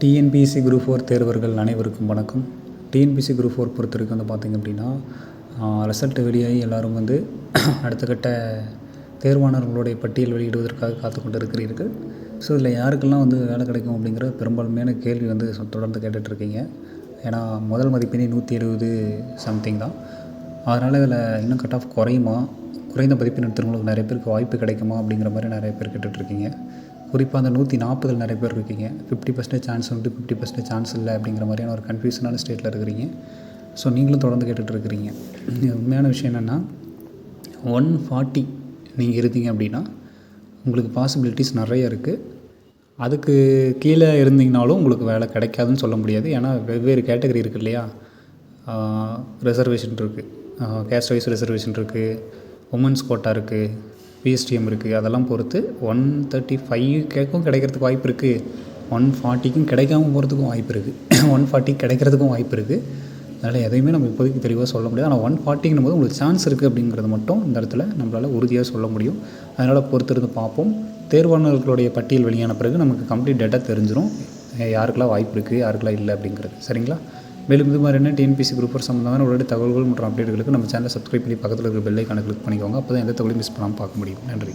TNPSC group four தேர்வர்கள் அனைவருக்கும் வணக்கம். TNPSC group four பொறுத்த வரைக்கும் வந்து பார்த்திங்க அப்படின்னா ரிசல்ட் வெளியாகி எல்லோரும் வந்து அடுத்த கட்ட தேர்வானவர்களுடைய பட்டியல் வெளியிடுவதற்காக காத்து கொண்டு இருக்கிறீர்கள் ஸோ இதில் யாருக்கெல்லாம் வந்து வேலை கிடைக்கும் அப்படிங்கிற பெரும்பான்மையான கேள்வி வந்து தொடர்ந்து கேட்டுட்ருக்கீங்க. ஏன்னா முதல் மதிப்பெண்ணே நூற்றி எழுபது சம்திங் தான். அதனால் இதில் இன்னும் கட் ஆஃப் குறையுமா? குறைந்த மதிப்பெண் எடுத்துகிறவங்களுக்கு நிறைய பேருக்கு வாய்ப்பு கிடைக்குமா அப்படிங்கிற மாதிரி நிறைய பேர் கேட்டுட்ருக்கீங்க. குறிப்பாக அந்த நூற்றி நாற்பதில் நிறைய பேர் இருக்கீங்க. ஃபிஃப்டி பர்சன்டேஜ் சான்ஸ் உண்டு ஃபிஃப்டி பர்சன்டேஜ் சான்ஸ் இல்லை அப்படிங்கிற மாதிரியான ஒரு கன்ஃபியூஷனான ஸ்டேட்டில் இருக்கிறீங்க. ஸோ நீங்களும் தொடர்ந்து கேட்டுட்ருக்கிறீங்க உண்மையான விஷயம் என்னென்னா ஒன் ஃபார்ட்டி நீங்கள் இருந்தீங்க அப்படின்னா உங்களுக்கு பாசிபிலிட்டிஸ் நிறைய இருக்குது அதுக்கு கீழே இருந்தீங்கனாலும் உங்களுக்கு வேலை கிடைக்காதுன்னு சொல்ல முடியாது. ஏன்னா வெவ்வேறு கேட்டகரி இருக்குது இல்லையா? ரிசர்வேஷன் இருக்குது கேஸ்ட் வைஸ் ரிசர்வேஷன் இருக்குது உமன்ஸ் கோட்டா இருக்குது பிஎஸ்டிஎம் இருக்குது அதெல்லாம் பொறுத்து ஒன் தேர்ட்டி ஃபைவ் கிடைக்கிறதுக்கு வாய்ப்பு இருக்குது ஒன் ஃபார்ட்டிக்கும் கிடைக்காம போகிறதுக்கும் வாய்ப்பு இருக்குது ஒன் ஃபார்ட்டி கிடைக்கிறதுக்கும் வாய்ப்பு இருக்குது அதனால் எதையுமே நம்ம இப்போதைக்கு தெளிவாக சொல்ல முடியாது. ஆனால் ஒன் ஃபார்ட்டிங்கும் போது உங்களுக்கு சான்ஸ் இருக்குது அப்படிங்கிறது மட்டும் இந்த இடத்துல நம்மளால் உறுதியாக சொல்ல முடியும். அதனால் பொறுத்திருந்து பார்ப்போம். தேர்வாளர்களுடைய பட்டியல் வெளியான பிறகு நமக்கு கம்ப்ளீட் டேட்டா தெரிஞ்சிடும் யாருக்கெல்லாம் வாய்ப்பு இருக்குது யாருக்கெல்லாம் இல்லை அப்படிங்கிறது. சரிங்களா? மேலும் இது மாதிரியான டிஎன்பிசி குரூப் ஒரு சம்மந்தமான உடனடி தகவல்கள் மற்றும் அப்டேட்டுகளுக்கு நம்ம சேனலை சப்ஸ்கிரைப் பண்ணி பக்கத்தில் இருக்கிற பெல்லை கணக்கு கிளிக் பண்ணிக்கோங்க. அப்போ தான் எந்த தகவலையும் மிஸ் பண்ணாமல் பார்க்க முடியும். நன்றி.